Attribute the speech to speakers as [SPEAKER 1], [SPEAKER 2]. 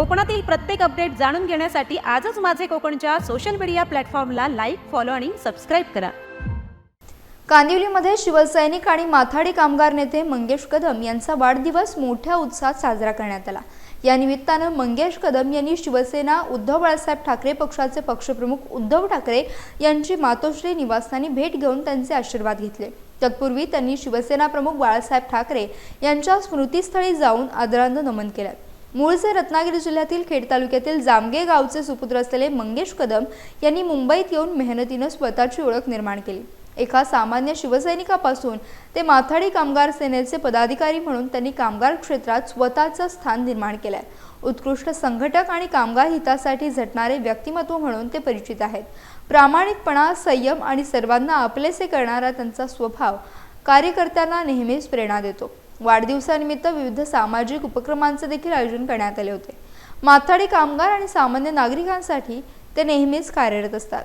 [SPEAKER 1] कोकणातील प्रत्येक अपडेट जाणून घेण्यासाठी आजच माझे कोकणच्या सोशल मीडिया प्लॅटफॉर्मला लाईक फॉलो आणि सबस्क्राईब करा.
[SPEAKER 2] कांदिवलीमध्ये शिवसैनिक आणि माथाडी कामगार नेते मंगेश कदम यांचा वाढदिवस मोठ्या उत्साहात साजरा करण्यात आला. या निमित्तानं मंगेश कदम यांनी शिवसेना उद्धव बाळासाहेब ठाकरे पक्षाचे पक्षप्रमुख उद्धव ठाकरे यांची मातोश्री निवासस्थानी भेट घेऊन त्यांचे आशीर्वाद घेतले. तत्पूर्वी त्यांनी शिवसेना प्रमुख बाळासाहेब ठाकरे यांच्या स्मृतीस्थळी जाऊन आदरांजली नमन केलं. मूळचे रत्नागिरी जिल्ह्यातील खेड तालुक्यातील जामगे गावचे सुपुत्र असलेले मंगेश कदम यांनी मुंबईत येऊन मेहनतीनं स्वतःची ओळख निर्माण केली. एका सामान्य शिवसैनिकापासून ते माथाडी कामगार सेनेचे पदाधिकारी म्हणून त्यांनी कामगार क्षेत्रात स्वतःचं स्थान निर्माण केलंय. उत्कृष्ट संघटक आणि कामगार हितासाठी झटणारे व्यक्तिमत्व म्हणून ते परिचित आहेत. प्रामाणिकपणा संयम आणि सर्वांना आपलेसे करणारा त्यांचा स्वभाव कार्यकर्त्यांना नेहमीच प्रेरणा देतो. वाढदिवसानिमित्त विविध सामाजिक उपक्रमांचे देखील आयोजन करण्यात आले होते. माथाडी कामगार आणि सामान्य नागरिकांसाठी ते नेहमीच कार्यरत असतात.